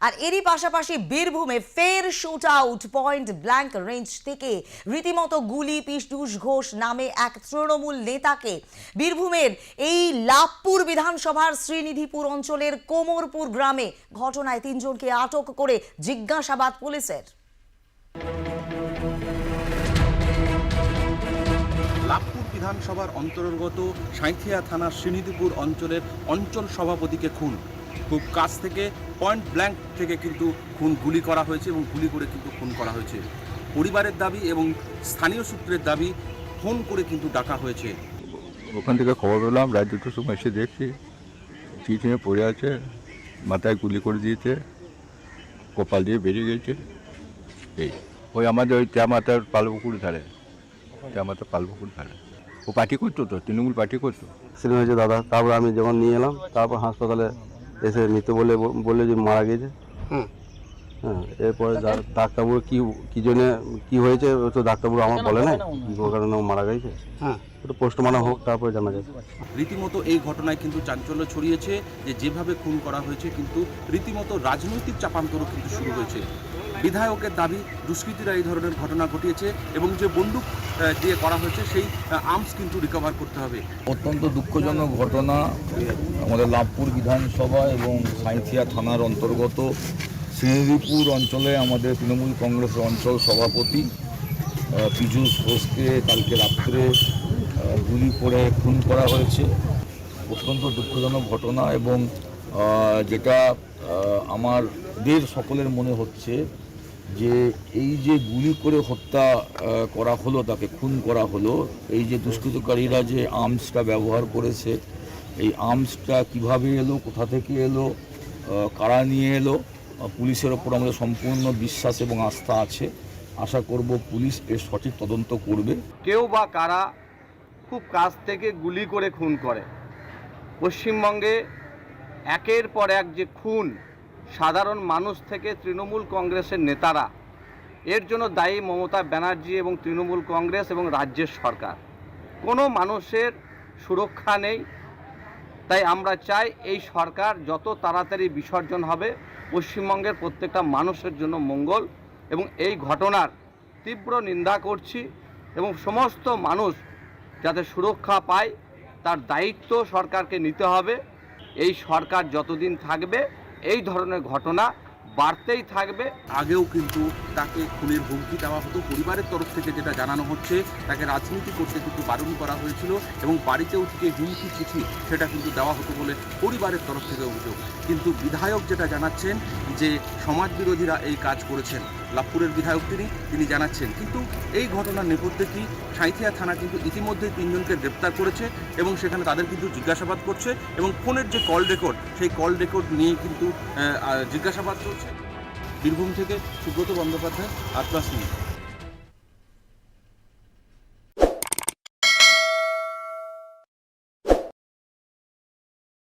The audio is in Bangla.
আর এরই পাশাপাশি বীরভূমে ফের shoot out point blank range থেকে রীতিমতো গুলি পিসডুস ঘোষ নামে এক তৃণমূল নেতাকে বীরভূমের এই লাভপুর বিধানসভার শ্রীনিধিপুর অঞ্চলের কোমরপুর গ্রামে ঘটনায় তিনজনকে আটক করে জিজ্ঞাসাবাদ পুলিশের। লাভপুর বিধানসভার অন্তর্গত সাঁইথিয়া থানার শ্রীনিধিপুর অঞ্চলের অঞ্চল সভাপতিকে খুন। খুব কাছ থেকে পয়েন্ট ব্ল্যাঙ্ক থেকে কিন্তু খুন গুলি করা হয়েছে এবং গুলি করে কিন্তু খুন করা হয়েছে। পরিবারের দাবি এবং স্থানীয় সূত্রের দাবি ফোন করে কিন্তু ডাকা হয়েছে। ওখান থেকে খবর পেলাম রাত দুটোর সময় এসে দেখছি চিঠিয়ে পড়ে আছে মাথায় গুলি করে দিয়েছে কপাল দিয়ে বেরিয়ে গেছে। এই ওই আমাদের ওই মাথার পালপুকুর ধারে মাথার পালপুকুর ধারে। ও পার্টি করতো তো? তৃণমূল পার্টি করতো? অ্যাক্সিডেন্ট হয়েছে দাদা তারপর আমি যখন নিয়ে এলাম তারপর হাসপাতালে এসে মৃত বলে বলে যে মারা গেছে। হ্যাঁ এরপরে ডাক্তারবাবু কি কি জন্য কি হয়েছে ও তো ডাক্তারবাবু আমার বলে না কি কারণে মারা গেছে। হ্যাঁ ওটা পোস্টমর্টম হোক তারপরে জানা যাবে। রীতিমতো এই ঘটনায় কিন্তু চাঞ্চল্য ছড়িয়েছে যে যেভাবে খুন করা হয়েছে কিন্তু রীতিমতো রাজনৈতিক চাপান্তরও কিন্তু শুরু হয়েছে। বিধায়কের দাবি দুষ্কৃতীরা এই ধরনের ঘটনা ঘটিয়েছে এবং যে বন্দুক দিয়ে করা হয়েছে সেই আর্মস কিন্তু রিকভার করতে হবে। অত্যন্ত দুঃখজনক ঘটনা। আমাদের লাভপুর বিধানসভা এবং সাঁইথিয়া থানার অন্তর্গত শ্রীনিধিপুর অঞ্চলে আমাদের তৃণমূল কংগ্রেসের অঞ্চল সভাপতি পীযূষ ঘোষকে কালকে রাত্রে গুলি করে খুন করা হয়েছে। অত্যন্ত দুঃখজনক ঘটনা এবং যেটা আমাদের সকলের মনে হচ্ছে যে এই যে গুলি করে হত্যা করা হলো, তাকে খুন করা হলো, এই যে দুষ্কৃতকারীরা যে আর্মসটা ব্যবহার করেছে, এই আর্মসটা কীভাবে এলো, কোথা থেকে এলো কারা নিয়ে এলো পুলিশের ওপর আমাদের সম্পূর্ণ বিশ্বাস এবং আস্থা আছে। আশা করব পুলিশ এর সঠিক তদন্ত করবে। কেউ বা কারা খুব কাছ থেকে গুলি করে খুন করে। পশ্চিমবঙ্গে একের পর এক যে খুন সাধারণ মানুষ থেকে তৃণমূল কংগ্রেসের নেতারা, এর জন্য দায়ী মমতা ব্যানার্জি এবং তৃণমূল কংগ্রেস এবং রাজ্যের সরকার। কোনো মানুষের সুরক্ষা নেই তাই আমরা চাই এই সরকার যত তাড়াতাড়ি বিসর্জন হবে, পশ্চিমবঙ্গের প্রত্যেকটা মানুষের জন্য মঙ্গল এবং এই ঘটনার তীব্র নিন্দা করছি এবং সমস্ত মানুষ যাতে সুরক্ষা পায়, তার দায়িত্ব সরকারকে নিতে হবে। এই সরকার যতদিন থাকবে, এই ধরনের ঘটনা বাড়তেই থাকবে। আগেও কিন্তু তাকে খুনের হুমকি দেওয়া হতো। পরিবারের তরফ থেকে যেটা জানানো হচ্ছে, তাকে রাজনীতি করতে কিন্তু বারণ করা হয়েছিল এবং বাড়িতেও থেকে হুমকি চিঠি, সেটা কিন্তু দেওয়া হতো বলে পরিবারের তরফ থেকে অভিযোগ। কিন্তু বিধায়ক যেটা জানাচ্ছেন যে সমাজ বিরোধীরা এই কাজ করেছেন। লাভপুরের বিধায়ক তিনি তিনি জানাচ্ছেন। কিন্তু এই ঘটনার নেপথ্যে কি সাঁইথিয়া থানা কিন্তু ইতিমধ্যে তিনজনকে গ্রেপ্তার করেছে এবং সেখানে তাদের কিন্তু জিজ্ঞাসাবাদ করছে এবং ফোনের যে কল রেকর্ড, সেই কল রেকর্ড নিয়ে কিন্তু জিজ্ঞাসাবাদ চলছে। বীরভূম থেকে সুব্রত বন্দ্যোপাধ্যায় আট প্লাস নিউজ